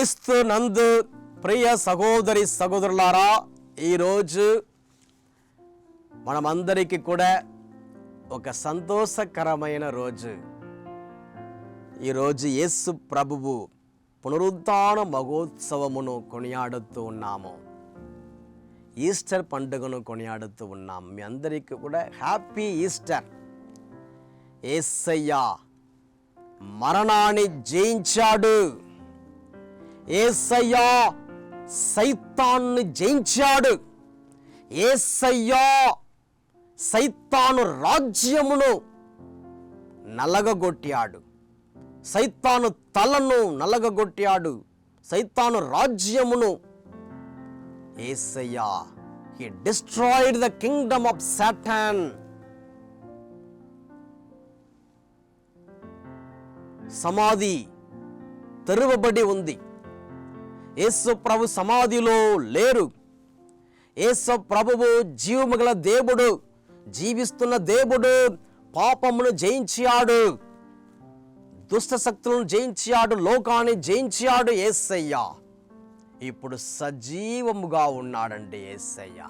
క్రీస్తు నందు ప్రియ సహోదరి సహోదరులారా ఈరోజు మనమందరికీ కూడా ఒక సంతోషకరమైన రోజు. ఈరోజు యేసు ప్రభువు పునరుద్ధాన మహోత్సవమును కొనియాడుతూ ఉన్నాము. ఈస్టర్ పండుగను కొనియాడుతూ ఉన్నాం మీ అందరికీ కూడా హ్యాపీ ఈస్టర్. ఏసయ్య మరణాన్ని జయించాడు. ఏసయ్యా సైతాన్ని జయించాడు. ఏసయ్యా సైతాను రాజ్యమును నలగగొట్టాడు. సైతాను తలను నలగగొట్టాడు. సైతాను రాజ్యమును ఏసయ్యా he destroyed the kingdom of Satan సమాధి తెరువబడి ఉంది. యేసు ప్రభు సమాధిలో లేరు. యేసు ప్రభువు జీవము గల దేవుడు జీవిస్తున్న దేవుడు పాపమును జయించాడు దుష్ట శక్తులను జయించాడు లోకాన్ని జయించాడు ఏసయ్యా ఇప్పుడు సజీవముగా ఉన్నాడండి ఏసయ్య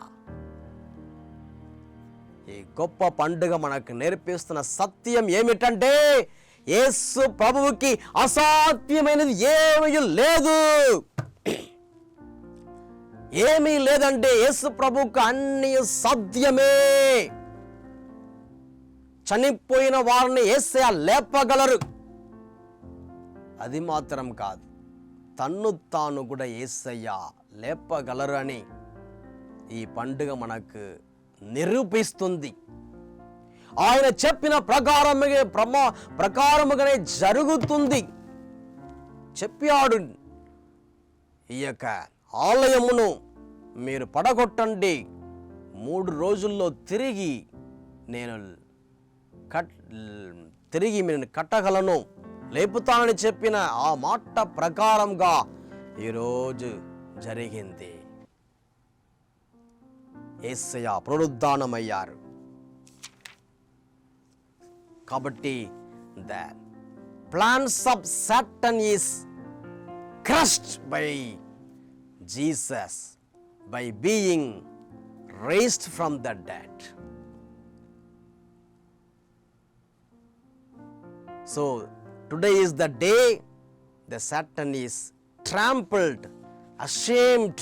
ఈ గొప్ప పండుగ మనకు నేర్పిస్తున్న సత్యం ఏమిటంటే యేసు ప్రభువుకి అసాధ్యమైనది ఏమీ లేదు. ఏమీ లేదంటే యేసు ప్రభుకు అన్ని సాధ్యమే. చనిపోయిన వారిని ఏసయ లేపగలరు. అది మాత్రం కాదు. తన్ను తాను కూడా ఏసయ్య లేపగలరు అని ఈ పండుగ మనకు నిరూపిస్తుంది. ఆయన చెప్పిన ప్రకారముగా ప్రమా ప్రకారముగానే జరుగుతుంది. చెప్పాడు. ఈ యొక్క ఆలయమును మీరు పడగొట్టండి. మూడు రోజుల్లో తిరిగి నేను కట్ తిరిగి నేను కట్టగలను. లేపుతానని చెప్పిన ఆ మాట ప్రకారంగా ఈరోజు జరిగింది. ఏసయ్య పునరుద్ధానమయ్యారు. కాబట్టి the plans of Satan is crushed by Jesus by being raised from the dead. So today is the day the Satan is trampled, ashamed.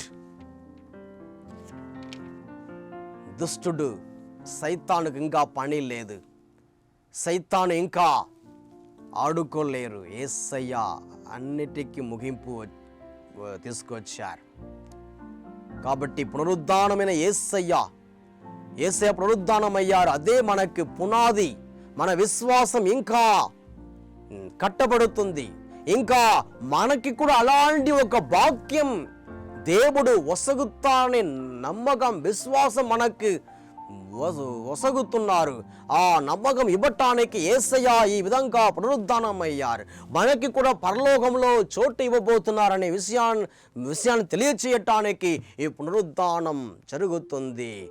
దుష్టుడు సైతానుకు ఇంకా పని లేదు సైతాను ఇంకా ఆడుకోలేరు ఏసయ్య అన్నిటికీ ముగింపు వ- తీసుకొచ్చారు. కాబట్టి పునరుద్ధానమైన ఏసయ్య ఏసయ్య పునరుద్ధానమయ్యారు. అదే మనకి పునాది మన విశ్వాసం ఇంకా కట్టబడుతుంది. ఇంకా మనకి కూడా అలాంటి ఒక వాక్యం దేవుడు వసగుతానే నమ్మకం విశ్వాసం మనకు వస- వసగుతున్నారు. ఆ నమ్మకం ఇవ్వటానికి ఏసయ్య ఈ విధంగా పునరుద్ధానం అయ్యారు మనకి కూడా పరలోకంలో చోటు ఇవ్వబోతున్నారనే విషయాన్ని విషయాన్ని తెలియచేయటానికి ఈ పునరుద్ధానం జరుగుతుంది.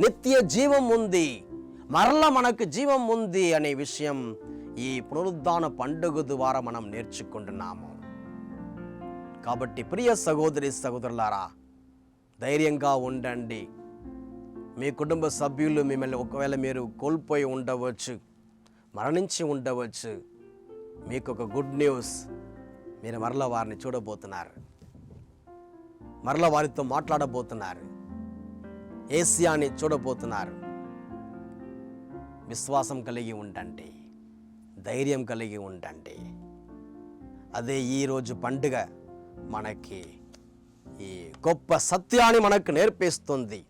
నిత్య జీవం ఉంది. మరల మనకు జీవం ఉంది అనే విషయం ఈ పునరుద్ధాన పండుగ ద్వారా మనం నేర్చుకుంటున్నాము. కాబట్టి ప్రియ సహోదరి సహోదరులారా ధైర్యంగా ఉండండి. మీ కుటుంబ సభ్యులు మిమ్మల్ని ఒకవేళ మీరు కోల్పోయి ఉండవచ్చు మరణించి ఉండవచ్చు మీకు ఒక గుడ్ న్యూస్ మీరు మరల వారిని చూడబోతున్నారు. మరల వారితో మాట్లాడబోతున్నారు. ఏసియాని చూడబోతున్నారు. విశ్వాసం కలిగి ఉండండి ధైర్యం కలిగి ఉండండి. అదే ఈరోజు పండుగ మనకి ఈ గొప్ప సత్యాన్ని మనకు నేర్పిస్తుంది.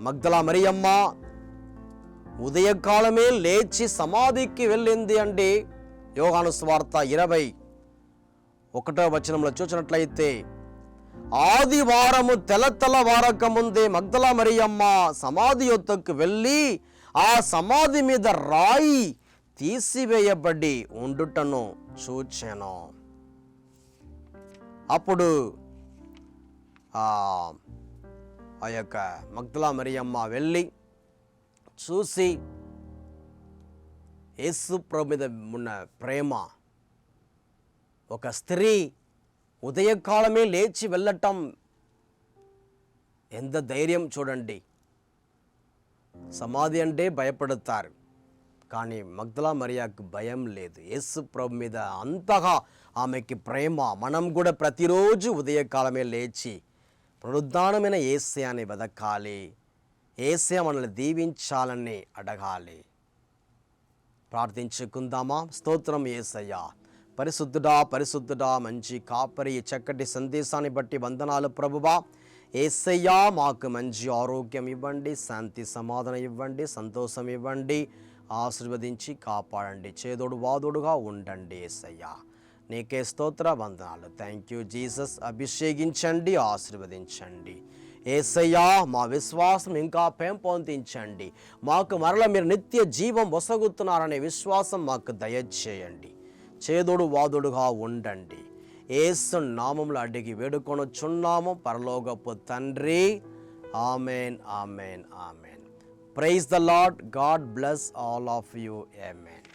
మగ్దల మరియమ్మ ఉదయకాలమే లేచి సమాధికి వెళ్ళింది అండి యోగాను స్వార్త ఇరవై ఒకటో వచనంలో చూసినట్లయితే ఆదివారము తెలతల వారక ముందే మగ్దల మరియమ్మ సమాధి యొద్దకు వెళ్ళి ఆ సమాధి మీద రాయి తీసివేయబడి ఉండుటను చూచాను. అప్పుడు ఆ యొక్క మగ్దులా మరియమ్మ వెళ్ళి చూసి యేసు ప్రభు మీద ఉన్న ప్రేమ. ఒక స్త్రీ ఉదయకాలమే లేచి వెళ్ళటం ఎంత ధైర్యం చూడండి. సమాధి అంటే భయపడతారు. కానీ మగ్దలా మరియాకు భయం లేదు. యేసు ప్రభు మీద అంతగా ఆమెకి ప్రేమ. మనం కూడా ప్రతిరోజు ఉదయకాలమే లేచి పునరుద్ధానమైన ఏసయాన్ని వెదకాలి. ఏసయ మనల్ని దీవించాలని అడగాలి. ప్రార్థించుకుందామా? స్తోత్రం ఏసయ్యా. పరిశుద్ధుడా పరిశుద్ధుడా మంచి కాపరి చక్కటి సందేశాన్ని బట్టి వందనాలు ప్రభువా. ఏసయ్యా మాకు మంచి ఆరోగ్యం ఇవ్వండి శాంతి సమాధానం ఇవ్వండి సంతోషం ఇవ్వండి. ఆశీర్వదించి కాపాడండి. చేదోడు వాదోడుగా ఉండండి ఏసయ్యా. నీకే స్తోత్ర వందనాలు. థ్యాంక్ యూ జీసస్ అభిషేకించండి ఆశీర్వదించండి. ఏసయ్యా మా విశ్వాసం ఇంకా పెంపొందించండి. మాకు మరల మీరు నిత్య జీవం వసగుతున్నారనే విశ్వాసం మాకు దయచేయండి. చేదుడు వాదుడుగా ఉండండి. ఏసు నామంలో అడిగి వేడుకొనొచ్చున్నాము పరలోకపు తండ్రి. Amen amen amen. Praise the lord God bless all of you amen